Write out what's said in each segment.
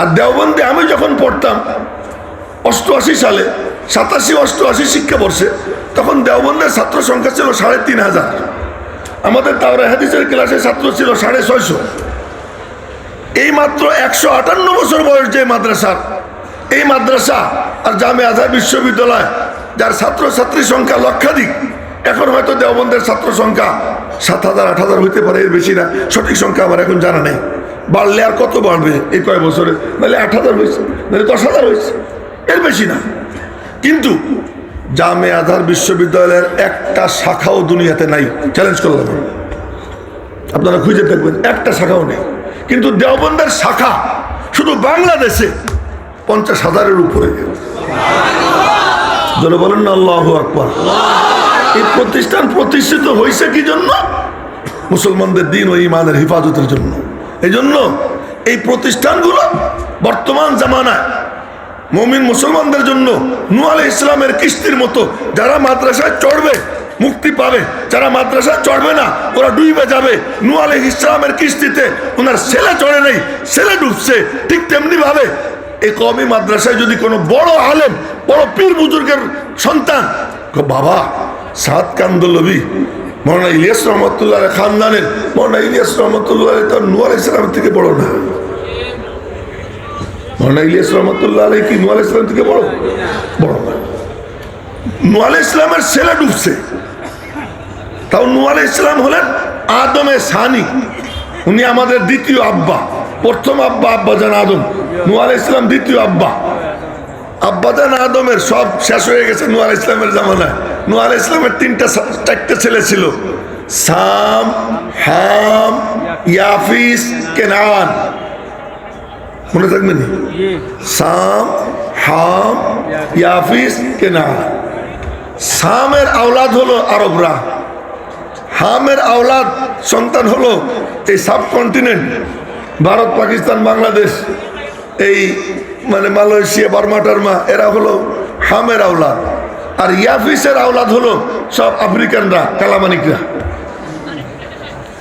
আর দেওবন্দে আমি যখন পড়তাম, অষ্টআশি সালে, সাতাশি অষ্টআশি শিক্ষাবর্ষে, তখন দেওবন্দের ছাত্র সংখ্যা ছিল সাড়ে তিন হাজার। আমাদের তাওরা হাদিসের ক্লাসে ছাত্র ছিল সাড়ে ছয়শো। এই মাত্র একশো আটান্ন বছর বয়স যে মাদ্রাসার, এই মাদ্রাসা আর জামে আজহার বিশ্ববিদ্যালয়, যার ছাত্র ছাত্রীর সংখ্যা লক্ষাধিক, এখন হয়তো দেওবন্দের ছাত্র সংখ্যা সাত হাজার, আট হাজার হইতে পারে, এর বেশি না, সঠিক সংখ্যা আমার এখন জানা নেই। বাড়লে আর কত বাড়বে এই কয় বছরে? নাহলে আট হাজার হয়েছে, নাহলে দশ হাজার হয়েছে। এর বেশি না। কিন্তু জামে আধার বিশ্ববিদ্যালয়ের একটা শাখাও দুনিয়াতে নাই। চ্যালেঞ্জ করলাম আপনারা খুঁজে দেখবেন, একটা শাখাও নেই। কিন্তু দেওবন্দের শাখা শুধু বাংলাদেশে পঞ্চাশ হাজারের উপরে। যারা বলেন না, আল্লাহ আকবর। এই প্রতিষ্ঠান প্রতিষ্ঠিত হয়েছে কি জন্য? মুসলমানদের দিন ও ইমানের হেফাজতের জন্য। এই জন্য এই প্রতিষ্ঠানগুলো বর্তমান জামানায় মমিন মুসলমানদের জন্য নুয়ালে ইসলামের কিস্তির মতো যারা মাদ্রাসায় চড়বে, মুক্তি পাবে। যারা মাদ্রাসায় চড়বে না, ওরা ডুইবে যাবে। নুয়ালে ইসলামের কিস্তিতে ওনার ছেলে চড়ে নেই, ছেলে ডুবছে। ঠিক তেমনি ভাবে এই কমি মাদ্রাসায় যদি কোনো বড় আলেম, বড় পীর বুজুর্গের সন্তান, বাবা, সাত কান্দলবি মৌলানা ইলিয়াস রহমতুল্লাহ খানদানের, মৌলানা ইলিয়াস রহমতুল্লাহ তো নুয়াল ইসলামের থেকে বড় না। মৌলানা ইলিয়াস রহমতুল্লাহ কি নুয়াল ইসলাম থেকে বড়? বড় না। নুয়াল ইসলামের ছেলে ডুবছে। তাও নুয়াল ইসলাম হলেন আদমে সানি। উনি আমাদের দ্বিতীয় আব্বা। প্রথম আব্বা আব্বা জান আদম। নুয়াল ইসলাম দ্বিতীয় আব্বা। আব্বাজান আদমের সব শেষ হয়ে গেছে নুয়াল ইসলামের জামানায়। নুয়াল ইসলামের তিনটা চারটে ছেলে ছিল। সাম, হাম, ইয়াফিস, কেনান। মনে থাকবেন সাম, হাম, ইয়াফিস, কেনান। সামের আওলাদ হলো আরবরা। হামের আওলাদ সন্তান হলো এই সাবকন্টিনেন্ট, ভারত, পাকিস্তান, বাংলাদেশ, এই মানে মালয়েশিয়া, বার্মা, টার্মা, এরা হলো হামের আওলাদ। আর ইয়াফিসের আওলাদ হলো সব আফ্রিকানরা, কালামানিকরা।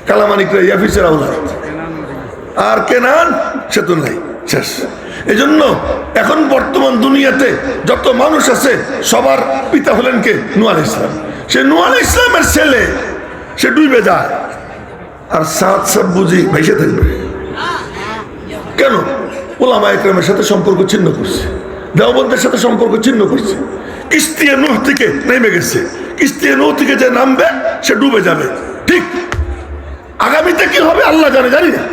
কালামানিকরা ইয়াফিসের আওলাদ। আর কেনান, সে তো নাই, শেষ। এই জন্য এখন বর্তমান দুনিয়াতে যত মানুষ আছে, সবার পিতা হলেন কে? নুয়াল ইসলাম সে নুয়াল ইসলামের ছেলে, সে ডুবে যায়। আর সাত সব বুঝি ভেসে থাকবে। কেন? ওলামা একরামের সাথে সম্পর্ক ছিন্ন করছে, দেওবন্দের সাথে সম্পর্ক ছিন্ন করছে। কিস্তিয়া নুহ থেকে নেমে গেছে। কিস্তিয়া নুহ থেকে যে নামবে, সে ডুবে যাবে। ঠিক। আগামীতে কি হবে আল্লাহ জানে, জানি না।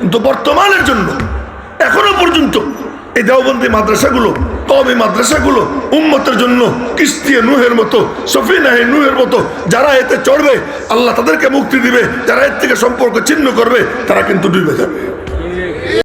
কিন্তু বর্তমানের জন্য, এখনও পর্যন্ত এই দেওবন্দি মাদ্রাসাগুলো কমই মাদ্রাসাগুলো, উম্মতের জন্য কিস্তিয়ে নুহের মতো সফিনাহে নুহের মতো, যারা এতে চড়বে, আল্লাহ তাদেরকে মুক্তি দিবে, যারা এর থেকে সম্পর্ক ছিন্ন করবে, তারা কিন্তু ডুবে যাবে।